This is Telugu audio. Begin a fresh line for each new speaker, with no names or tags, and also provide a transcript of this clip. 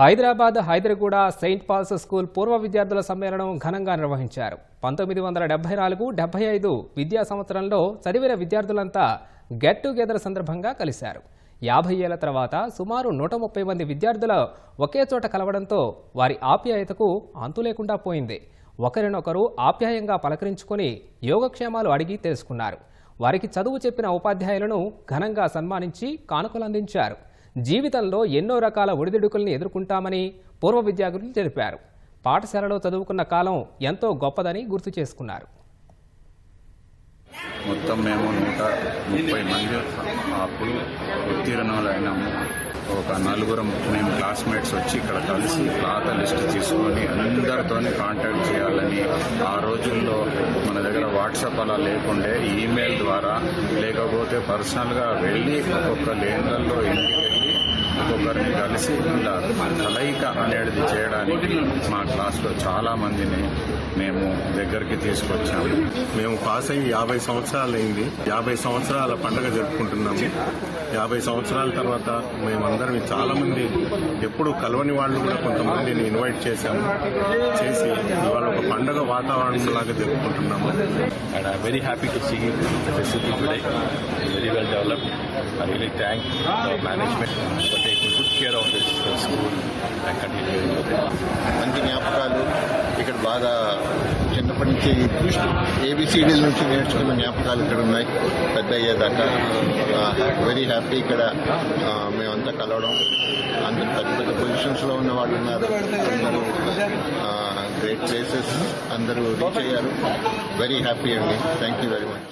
Hyderabad Hyderguda Saint Paul's school పూర్వ విద్యార్థుల సమ్మేళనం ఘనంగా నిర్వహించారు. పంతొమ్మిది వందల డెబ్బై నాలుగు డెబ్బై ఐదు విద్యా సంవత్సరంలో చదివిన విద్యార్థులంతా గెట్ టుగెదర్ సందర్భంగా కలిశారు. యాభై ఏళ్ళ తర్వాత సుమారు నూట ముప్పై మంది విద్యార్థుల ఒకే చోట కలవడంతో వారి ఆప్యాయతకు అంతు లేకుండా పోయింది. ఒకరినొకరు ఆప్యాయంగా పలకరించుకొని యోగక్షేమాలు అడిగి తెలుసుకున్నారు. వారికి చదువు చెప్పిన ఉపాధ్యాయులను ఘనంగా సన్మానించి కానుకలు అందించారు జీవితంలో ఎన్నో రకాల ఒడిదుడుకుల్ని ఎదుర్కొంటామని పూర్వ విద్యార్థులు తెలిపారు. పాఠశాలలో చదువుకున్న కాలం ఎంతో గొప్పదని గుర్తు చేసుకున్నారు.
మొత్తం మేము నూట ముప్పై మంది అప్పుడు ఉత్తీర్ణులైనాము. ఒక నలుగురం మేము క్లాస్మేట్స్ వచ్చి ఇక్కడ కలిసి పాత లిస్ట్ తీసుకొని అందరితోని కాంటాక్ట్ చేయాలని ఆ రోజుల్లో మన దగ్గర వాట్సాప్ అలా లేకుండే ఈమెయిల్ ద్వారా లేకపోతే పర్సనల్గా వెళ్ళి ఒక్కొక్క లేన్లలో ఇంటికి వెళ్ళి కలిసి ఇలా కలయిక అనేది చేయడానికి మా క్లాస్లో చాలా మందిని మేము దగ్గరికి తీసుకొచ్చాము.
మేము పాస్ అయ్యి యాభై సంవత్సరాలు అయింది యాభై సంవత్సరాల పండుగ జరుపుకుంటున్నాము. యాభై సంవత్సరాల తర్వాత మేమందరం చాలా మంది ఎప్పుడు కలవని వాళ్ళు కూడా కొంతమందిని ఇన్వైట్ చేశాము. చేసి ఇవాళ ఒక పండగ వాతావరణం లాగా జరుపుకుంటున్నాము
and I very happy to see facility today very well develop I really thank management good care of this school
మంచి జ్ఞాపకాలు. ఇక్కడ బాగా చిన్నప్పటి నుంచి ఏబిసిడీల నుంచి నేర్చుకున్న జ్ఞాపకాలు ఇక్కడ ఉన్నాయి. పెద్ద అయ్యేదాకా వెరీ హ్యాపీ ఇక్కడ మేమంతా కలవడం. అందరూ పెద్ద పెద్ద పొజిషన్స్లో ఉన్న వాళ్ళు ఉన్నారు. ప్లేసెస్ అందరూ రీచ్ అయ్యారు వెరీ హ్యాపీ అండి. Thank you very much